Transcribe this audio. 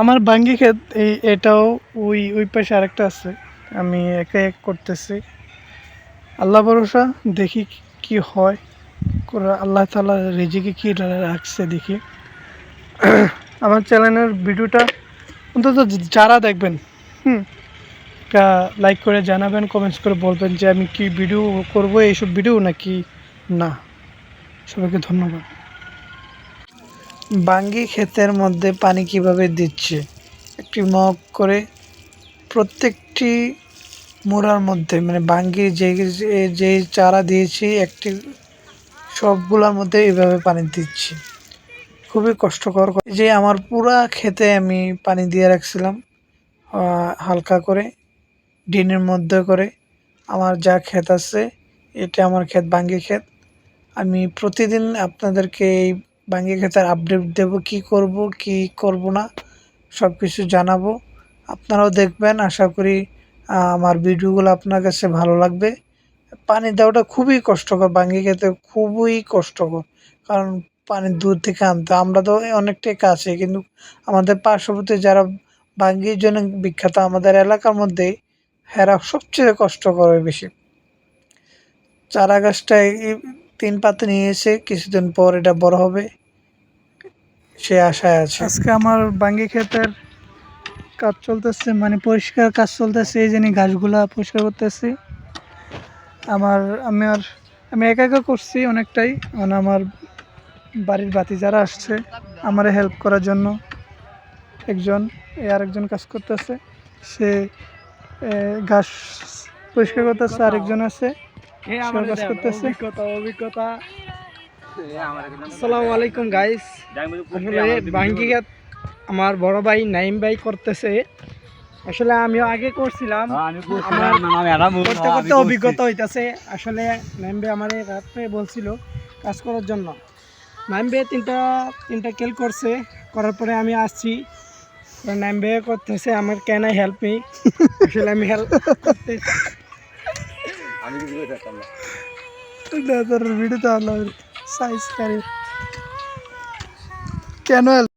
আমার বাঙ্গি ক্ষেত, এই, এটাও ওই ওই পাশে আরেকটা আছে। আমি একে এক করতেছি। আল্লাহ ভরসা, দেখি কি হয়। করে আল্লাহ তালা রেজিকে কি রাখছে দেখি। আমার চ্যানেলের ভিডিওটা অন্তত যারা দেখবেন, হুম লাইক করে জানাবেন কমেন্টস করে বলবেন যে আমি কি ভিডিও করব, এইসব ভিডিও নাকি না। সবাইকে ধন্যবাদ। বাঙ্গি ক্ষেতের মধ্যে পানি কীভাবে দিচ্ছে? একটি মগ করে প্রত্যেকটি মোড়ার মধ্যে মানে বাঙ্গি যে যে- চারা দিয়েছি, একটি সবগুলোর মধ্যে এইভাবে পানি দিচ্ছি। খুবই কষ্টকর যে আমার পুরা ক্ষেতে আমি পানি দিয়ে রাখছিলাম হালকা করে, ডিনের মধ্যে করে। আমার যা ক্ষেত আছে, এটা আমার ক্ষেত, বাঙ্গি ক্ষেত। আমি প্রতিদিন আপনাদেরকে এই বাঙ্গি ক্ষেতের আপডেট দেব, কি করব কি করব না সব কিছু জানাব। আপনারাও দেখবেন, আশা করি আমার ভিডিওগুলো আপনার কাছে ভালো লাগবে। পানি দেওয়াটা খুবই কষ্টকর বাঙ্গি খেতে খুবই কষ্টকর। কারণ পানি দূর থেকে আনতে, আমরা তো অনেকটাই কাছে, কিন্তু আমাদের পার্শ্ববর্তী যারা বাঙ্গির জন্য বিখ্যাত, আমাদের এলাকার মধ্যে হেরা সবচেয়ে কষ্ট করে বেশি। চারা গাছটা তিন পাতে নিয়ে এসে কিছুদিন পর এটা বড় হবে। সে আশায় আছে। আজকে আমার বাঙ্গি ক্ষেতের কাজ চলতেছে মানে পরিষ্কার কাজ চলতেছে এই জন্য গাছগুলা পরিষ্কার করতেছি। আমার আমার আমি একা একা করছি অনেকটাই মানে আমার বাড়ির বাতি যারা আসছে আমার হেল্প করার জন্য। একজন এই আরেকজন কাজ করতেছে সে এ, ঘাস পরিষ্কার করতেছে আরেকজন আছে। সেও করতেছে। অভিজ্ঞতা অভিজ্ঞতা। আসসালামু আলাইকুম গাইস আসলে বাঙ্গিঘাট আমার বড় ভাই নাইম ভাই করতেছে। আসলে আমিও আগে করছিলাম। করতে করতে অভিজ্ঞতা হইতেছে। আসলে নাইম ভাই আমার রাত্রে বলছিল কাজ করার জন্য। নাইম ভাই তিনটা তিনটা কেল করছে। করার পরে আমি আসছি। নাইম ভাই করতেছে আমার ক্যান আই হেল্প মি আসলে আমি হেল্প করতে ভিডিও তো আল্লাহ সাইজ কেন